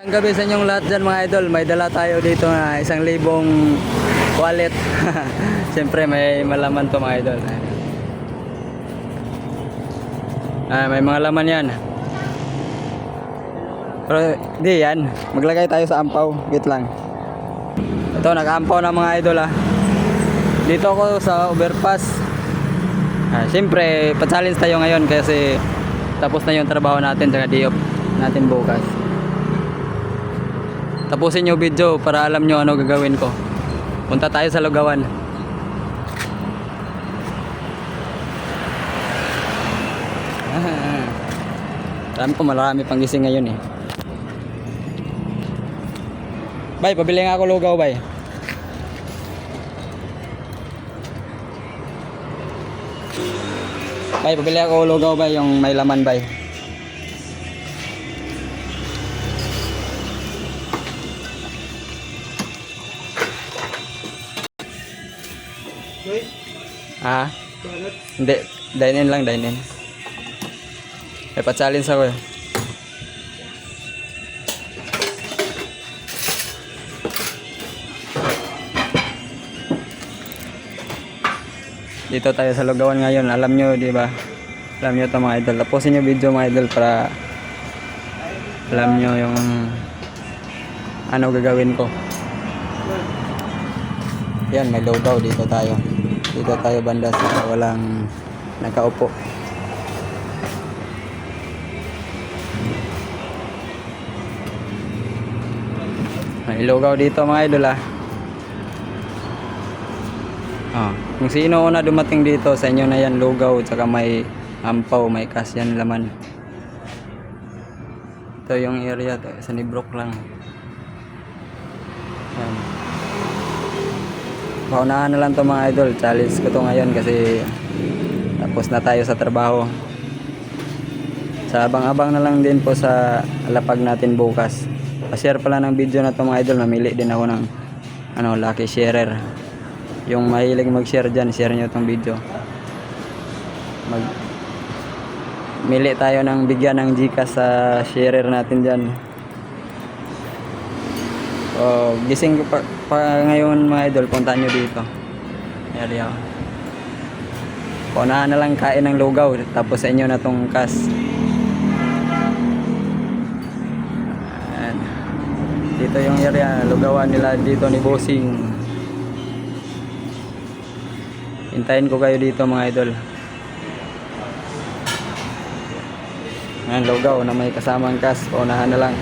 Ang gabi sa inyong lahat dyan mga idol, may dala tayo dito na isang libong wallet. Siyempre may malaman to mga idol. Ah, may mga laman yan. Pero di yan, maglagay tayo sa ampaw. Wait lang. Ito, nag-ampaw na mga idol ah. Dito ako sa overpass. Ah, Siyempre, pa-challenge tayo ngayon kasi tapos na yung trabaho natin saka di-off natin bukas. Tapusin nyo video para alam nyo ano gagawin ko. Punta tayo sa Lugawan. Alam ko marami pang gising ngayon eh. Bay, pabili nga ako lugaw, bay. Bay, pabili ako lugaw, bay, yung may laman, bay. Ah? Hindi, dine in lang, dine in. May pa-challenge ako eh. Dito tayo sa Lugawan ngayon. Alam nyo, di ba? Alam nyo ito mga idol. Tapusin nyo video mga idol para alam nyo yung ano gagawin ko. Yan, may lugaw dito tayo. Dito tayo banda sa walang nakaupo. May lugaw dito mga idol ah. Ah, kung sino una dumating dito sa inyo na yan lugaw tsaka may ampaw, may kas yan laman. Ito yung area sa Nibrok lang. Yan. Paunahan na lang to mga idol. Challenge ko to ngayon kasi tapos na tayo sa trabaho. Sa abang-abang na lang din po sa lapag natin bukas. Pa-share pala ng video na to mga idol. Mamili din ako ng ano, lucky sharer. Yung mahilig mag-share dyan, share nyo tong video. Mag Mili tayo ng bigyan ng Gcash sa sharer natin dyan. Oh, gising ko pa, pa ngayon mga idol, puntahan nyo dito. Area. Paunahan na lang kain ng lugaw, tapos inyo na tong kas. Ayan. Dito yung area, lugawan nila dito ni Bossing. Hintayin ko kayo dito mga idol. Ayan, lugaw na may kasamang kas, paunahan na lang.